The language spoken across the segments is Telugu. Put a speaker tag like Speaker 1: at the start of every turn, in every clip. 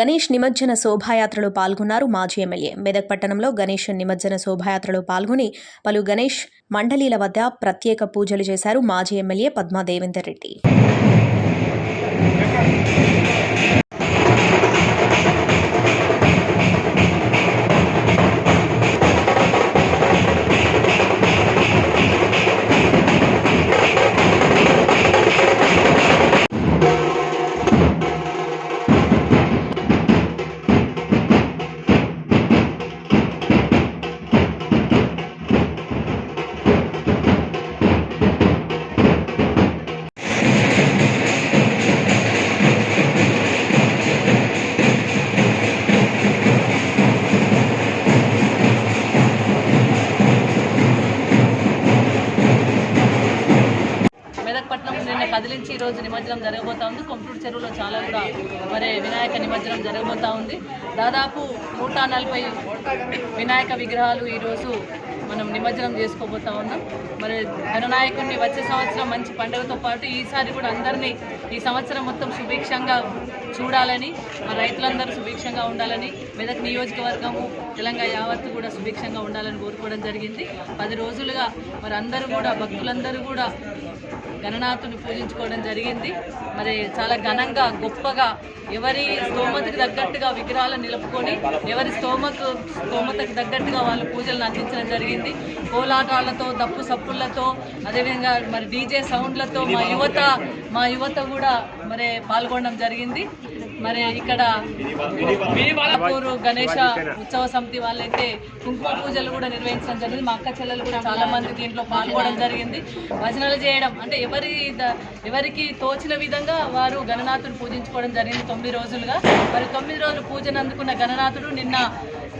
Speaker 1: గణేష్ నిమజ్జన శోభాయాత్రలో పాల్గొన్నారు మాజీ ఎమ్మెల్యే. మెదక్ పట్టణంలో గణేష్ నిమజ్జన శోభాయాత్రలో పాల్గొని పలు గణేష్ మండలీల వద్ద ప్రత్యేక పూజలు చేశారు మాజీ ఎమ్మెల్యే పద్మా దేవేందర్ రెడ్డి.
Speaker 2: కదిలించి ఈ రోజు నిమజ్జనం జరగబోతా ఉంది. కొంపూరు చెరువులో చాలా కూడా మరి వినాయక నిమజ్జనం జరగబోతా ఉంది. దాదాపు నూట నలభై వినాయక విగ్రహాలు ఈరోజు మనం నిమజ్జనం చేసుకోబోతా ఉన్నాం. మరి ఘననాయకుడిని వచ్చే సంవత్సరం మంచి పండుగతో పాటు ఈసారి కూడా అందరినీ ఈ సంవత్సరం మొత్తం సుభిక్షంగా చూడాలని మా రైతులందరూ సుభిక్షంగా ఉండాలని మెదక్ నియోజకవర్గము తెలంగాణ యావత్తు కూడా సుభిక్షంగా ఉండాలని కోరుకోవడం జరిగింది. పది రోజులుగా మరి అందరూ కూడా భక్తులందరూ కూడా గణనాథుని పూజించుకోవడం జరిగింది. మరి చాలా ఘనంగా గొప్పగా ఎవరి స్తోమతకు తగ్గట్టుగా విగ్రహాలను నిలుపుకొని ఎవరి స్తోమకు స్తోమతకు తగ్గట్టుగా వాళ్ళు పూజలను అందించడం జరిగింది. కోలాటాలతో దప్పు సప్పులతో అదేవిధంగా మరి డీజే సౌండ్లతో మా యువత మా యువత కూడా మరి పాల్గొనడం జరిగింది. మరి ఇక్కడ బాలాపూర్ గణేష ఉత్సవ సమితి వాళ్ళైతే కుంకుమ పూజలు కూడా నిర్వహించడం జరిగింది. మా అక్క చెల్లెలు కూడా చాలా మంది దీంట్లో పాల్గొనడం జరిగింది. భజనలు చేయడం అంటే ఎవరి ద- ఎవరికి తోచిన విధంగా వారు గణనాథుడు పూజించుకోవడం జరిగింది తొమ్మిది రోజులుగా. మరి తొమ్మిది రోజులు పూజను అందుకున్న గణనాథుడు నిన్న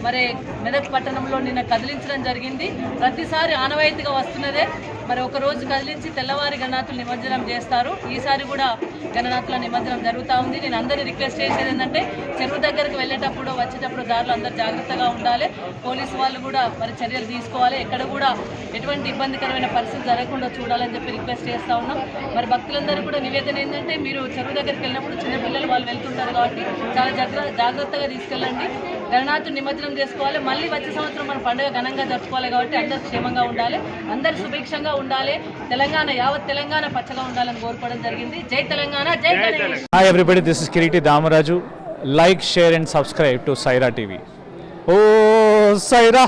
Speaker 2: మరి మెదక్ పట్టణంలో నిన్న కదిలించడం జరిగింది. ప్రతిసారి ఆనవాయితీగా వస్తున్నదే. మరి ఒక రోజు కదిలించి తెల్లవారి గణనాథులు నిమజ్జనం చేస్తారు. ఈసారి కూడా గణనాథుల నిమజ్జనం జరుగుతూ ఉంది. నేను అందరినీ రిక్వెస్ట్ చేసేది ఏంటంటే చెరువు దగ్గరికి వెళ్ళేటప్పుడు వచ్చేటప్పుడు దారులు అందరు జాగ్రత్తగా ఉండాలి. పోలీసు వాళ్ళు కూడా మరి చర్యలు తీసుకోవాలి. ఎక్కడ కూడా ఎటువంటి ఇబ్బందికరమైన పరిస్థితి జరగకుండా చూడాలని చెప్పి రిక్వెస్ట్ చేస్తూ ఉన్నాం. మరి భక్తులందరూ కూడా నివేదన ఏంటంటే మీరు చెరువు దగ్గరికి వెళ్ళినప్పుడు చిన్నపిల్లలు వాళ్ళు వెళ్తుంటారు కాబట్టి చాలా జాగ్రత్త జాగ్రత్తగా తీసుకెళ్ళండి. గణనాథుని నిమజ్జనం చేసుకోవాలి మళ్ళీ వచ్చే సంవత్సరం మన పండుగ ఘనంగా జరుపుకోవాలి కాబట్టి అందరూ క్షేమంగా ఉండాలి అందరు సుభిక్షంగా ఉండాలి తెలంగాణ యావత్ తెలంగాణ పచ్చగా ఉండాలని కోరుకోవడం జరిగింది జై తెలంగాణ జై Ganesh
Speaker 3: Hi everybody, this is Kiriti Damaraju. Like, share and subscribe to Saira TV. Oh, Saira!